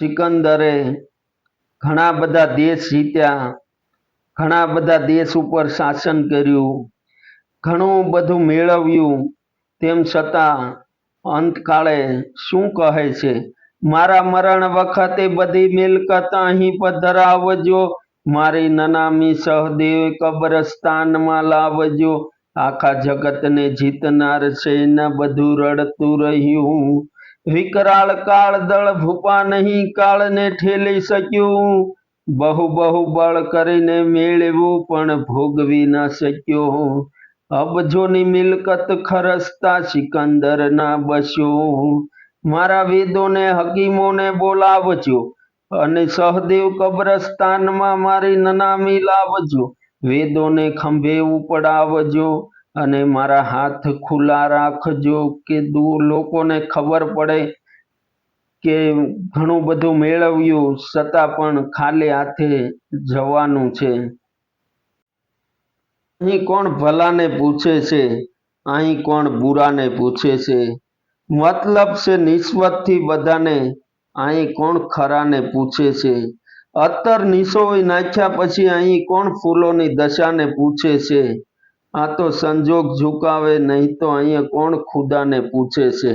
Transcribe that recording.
સિકંદરે ઘણા બધા દેશ જીત્યા, ઘણા બધા દેશ ઉપર શાસન કર્યું, ઘણું બધું મેળવ્યું. તેમ છતાં અંતકાળે શું કહે છે? મારા મરણ વખતે બધી મિલકત અહીં પધરાવજો મારી નનામી સહદેવ કબ્રસ્તાનમાં લાવજો. આખા જગતને જીતનાર છે ને બધું રડતું રહ્યું. વિકરાળ કાળ દળ ભૂપા નહીં કાળને ઠેલી શક્યું. બહુ બહુ બળ કરીને મેળવ્યું પણ ભોગવી ન શક્યો. અબજોની મિલકત ખરસતા સિકંદર ના બસ્યો. મારા વેદોને, હકીમોને બોલાવજો અને સહદેવ કબ્રસ્તાનમાં મારી નનામી લાવજો. વેદોને ખંભે ઉપડાવજો. અને મારા હાથ ખુલ્લા રાખજો કે દૂર લોકોને ખબર પડે કે ઘણું બધું મેળવ્યું, છતાં પણ ખાલી હાથે જવાનું છે. અહીં કોણ ભલાને પૂછે છે? અહીં કોણ બુરાને પૂછે છે? મતલબ છે નિસ્બતથી બધાને, અહીં કોણ ખરાને પૂછે છે? અત્તર નિસોવી નાખ્યા પછી અહીં કોણ ફૂલોની દશાને પૂછે છે? આ તો સંજોગ ઝુકાવે નહીં તો અહીંયા કોણ ખુદાને પૂછે છે?